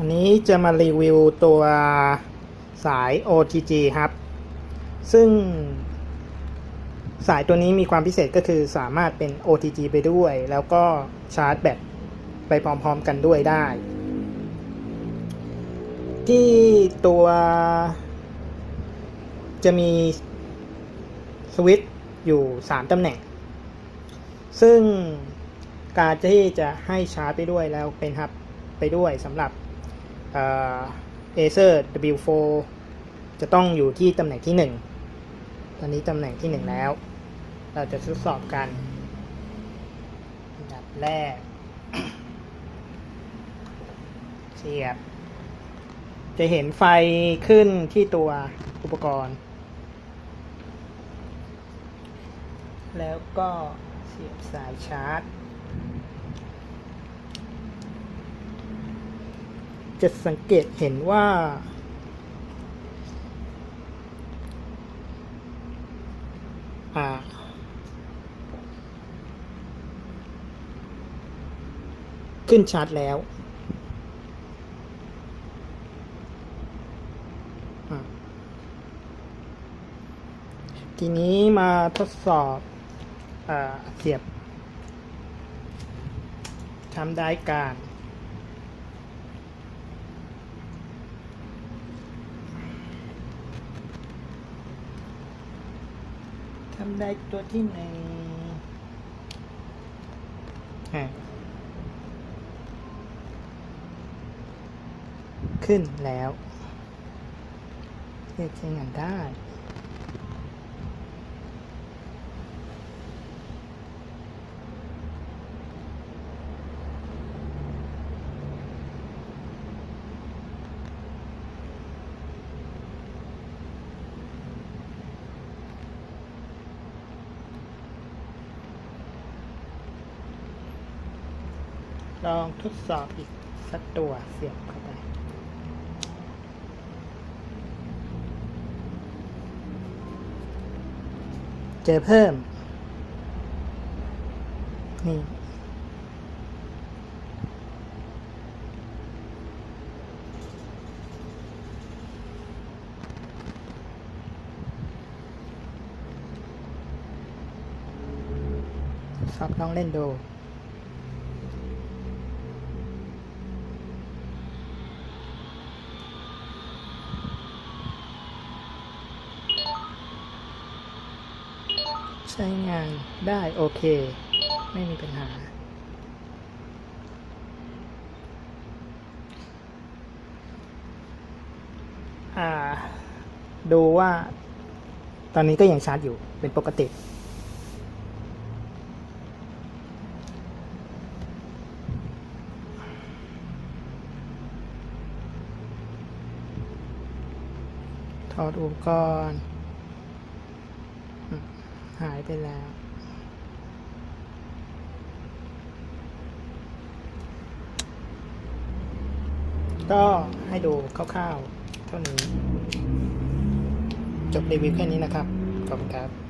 วันนี้จะมารีวิวตัวสาย OTG ครับ ซึ่งสายตัวนี้มีความพิเศษก็คือสามารถเป็น OTG ไปด้วย แล้วก็ชาร์จแบตไปพร้อมๆกันด้วยได้ ที่ตัวจะมีสวิตช์อยู่ 3 ตำแหน่ง ซึ่งการที่จะให้ชาร์จไปด้วยแล้วเป็นฮับไปด้วยสำหรับ เอเซอร์ W4 จะต้องอยู่ที่ตำแหน่งที่ 1 ตอนนี้ตำแหน่งที่ 1 แล้ว เราจะทดสอบกันอันดับแรก เสียบ จะเห็นไฟขึ้นที่ตัวอุปกรณ์ แล้วก็เสียบสายชาร์จ จะสังเกตเห็นว่า ขึ้นชาร์จแล้ว ทีนี้มาทดสอบอเสียบทำได้การ ทำได้ตัวที่หนึ่งขึ้นแล้วเรียกใช้งานได้ ลองทดสอบอีกสักตัวเสียบเข้าไป เจอเพิ่ม นี่สอบลองเล่นดู ใช้งานได้โอเค ไม่มีปัญหาอ่าดูว่า ตอนนี้ก็ยังชาร์จอยู่เป็นปกติถอดอุปกรณ์ หายไปแล้ว ก็ให้ดูคร่าวๆ เท่านี้ จบรีวิวแค่นี้นะครับ ขอบคุณครับ